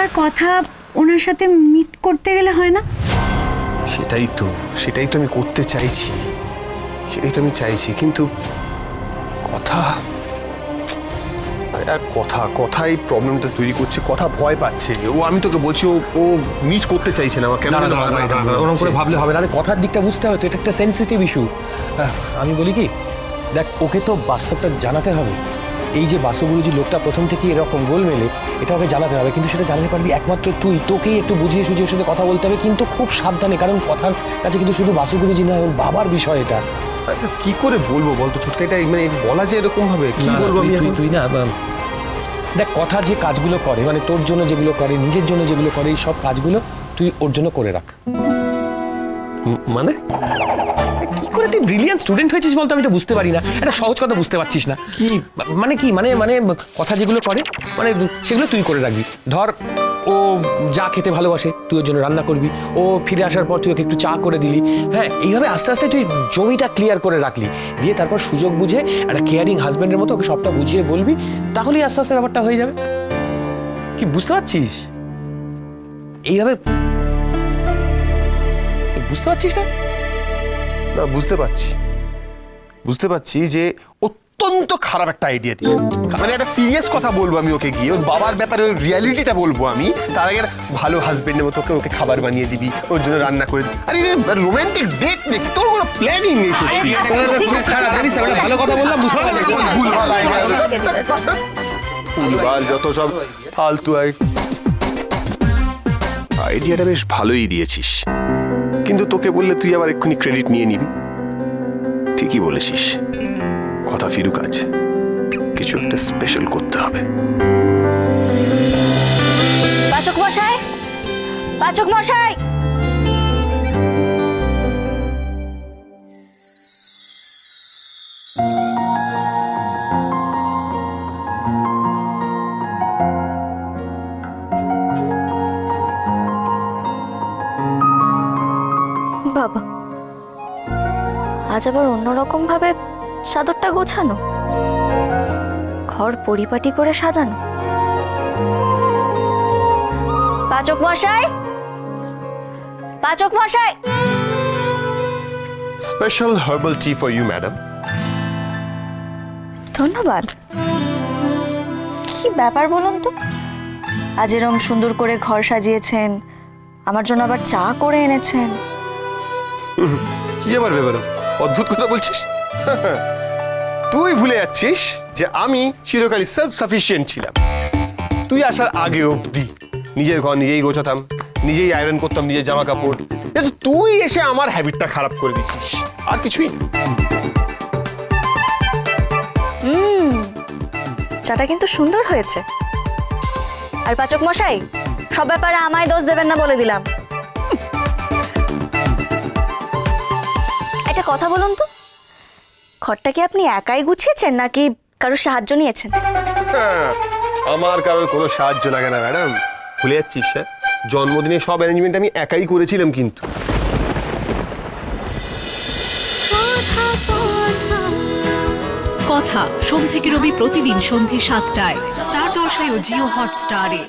পূজার কথা ওনার সাথে মিট করতে গেলে হয় না? সেটাই তো সেটাই তো আমি করতে চাইছি। সেটাই তো আমি চাইছি কিন্তু কথা আর কথা কথাই প্রবলেমটা তৈরি করছে কথা ভয় পাচ্ছে। ও আমি তোকে বলছি ও ও মিট করতে চাইছে না কেন ওরকম করে ভাবলে হবে না। আরে কথার দিকটা বুঝতে হবে তো এটা একটা সেন্সিটিভ ইস্যু আমি বলি কি দেখ ওকে তো বাস্তবটা জানাতে হবে। এই যে বাসুগুরুজি লোকটা প্রথম থেকে এরকম গোল মেলে এটা ওকে জানাতে হবে। কিন্তু সেটা জানাতে পারবি একমাত্র তুই। তোকেই একটু বুঝিয়ে সুঝিয়ে ওর সাথে কথা বলতে হবে কিন্তু খুব সাবধানে কারণ কথার কাছে কিন্তু শুধু বাসুগুরুজি নয় ওর বাবার বিষয় এটা। আরে কি করে বলব বলতো? ছোটকা এটা মানে বলা যায় এরকম ভাবে? কি বলব আমি তুই- তুই না দেখ কথা যে কাজগুলো করে মানে তোর জন্য যেগুলো করে নিজের জন্য যেগুলো করে এই সব কাজগুলো তুই ওর জন্য করে রাখ। মানে? কি করে তুই ব্রিলিয়ান্ট স্টুডেন্ট হয়েছিস বলতো? আমি তো বুঝতে পারি না। একটা সহজ কথা বুঝতে পারছিস না। কি? মানে কি? মানে মানে কথা যেগুলো করে মানে সেগুলো তুই করে রাখবি। ধর ও যা খেতে ভালোবাসে তুই ওর জন্য রান্না করবি। ও ফিরে আসার পর তুই ওকে একটু চা করে দিলি। হ্যাঁ এইভাবে আস্তে আস্তে তুই জমিটা ক্লিয়ার করে রাখলি। দিয়ে তারপর সুযোগ বুঝে একটা কেয়ারিং হাজব্যান্ডের মতো ওকে সবটা বুঝিয়ে বলবি তাহলেই আস্তে আস্তে ব্যাপারটা হয়ে যাবে। কি বুঝতে পারছিস? এইভাবে বুঝতে পারছিস না? না বুঝতে পারছি। বুঝতে পারছি যে অত্যন্ত খারাপ একটা আইডিয়া দিয়ে। মানে একটা সিরিয়াস কথা বলব আমি ওকে গিয়ে ওর বাবার ব্যাপারে ওর রিয়ালিটিটা বলব আমি। তার আগে একটা ভালো হাজবেন্ডের মতো ওকে ওকে খাবার বানিয়ে দিবি ওর জন্য রান্না করে দিবি। আরে রোমান্টিক ডেট নাকি তোর কোনো প্ল্যানিং নেই সত্যি। ভালো কথা বললাম ভুলভাল ভুলভাল যত সব ফালতু আইডিয়াটা বেশ ভালোই দিয়েছিস। কিন্তু তোকে বললে তুই আবার এক্ষুনি ক্রেডিট নিয়ে নিবি। ঠিকই বলেছিস। কথা ফিরুক, আজ কিছু একটা স্পেশাল করতে হবে। পাচক মশাই! পাচক মশাই! বাবা। আজ আবার অন্যরকম ভাবে চাদরটা গোছানো? ঘর পরিপাটি করে সাজানো? পাচক মশাই? পাচক মশাই! Special herbal tea for you madam. ধন্যবাদ। কি ব্যাপার বলুন তো? আজ এরম সুন্দর করে ঘর সাজিয়েছেন আমার জন্য আবার চা করে এনেছেন। কি আবার ভেবে অদ্ভুত কথা বলছিস? তুই ভুলে যাচ্ছিস যে আমি চিরকালই সেলফ সাফিসিয়েন্ট ছিলাম। তুই আসার আগে অবধি নিজের ঘর নিজেই গোছাতাম, নিজেই আয়রন করতাম, নিজের জামা কাপড় কিন্তু তুই এসে আমার হ্যাবিটটা খারাপ করে দিছিস। আর কিছুই। চাটা কিন্তু সুন্দর হয়েছে। আর পাচক মশাই, সব ব্যাপারে আমায় দোষ দেবেন না বলে দিলাম। কথা বলুন তো। ঘরটা কি আপনি একাই গুছিয়েছেন নাকি কারও সাহায্য নিয়েছেন? হ্যাঁ, আমার কারোর কোনো সাহায্য লাগে না ম্যাডাম। ভুলে যাচ্ছিস হ্যাঁ? জন্মদিনে সব অ্যারেঞ্জমেন্ট আমি একাই করেছিলাম কিন্তু। কথা সোম থেকে রবি প্রতিদিন সন্ধে সাতটায়। স্টার জলসায় ও জিও হটস্টারে।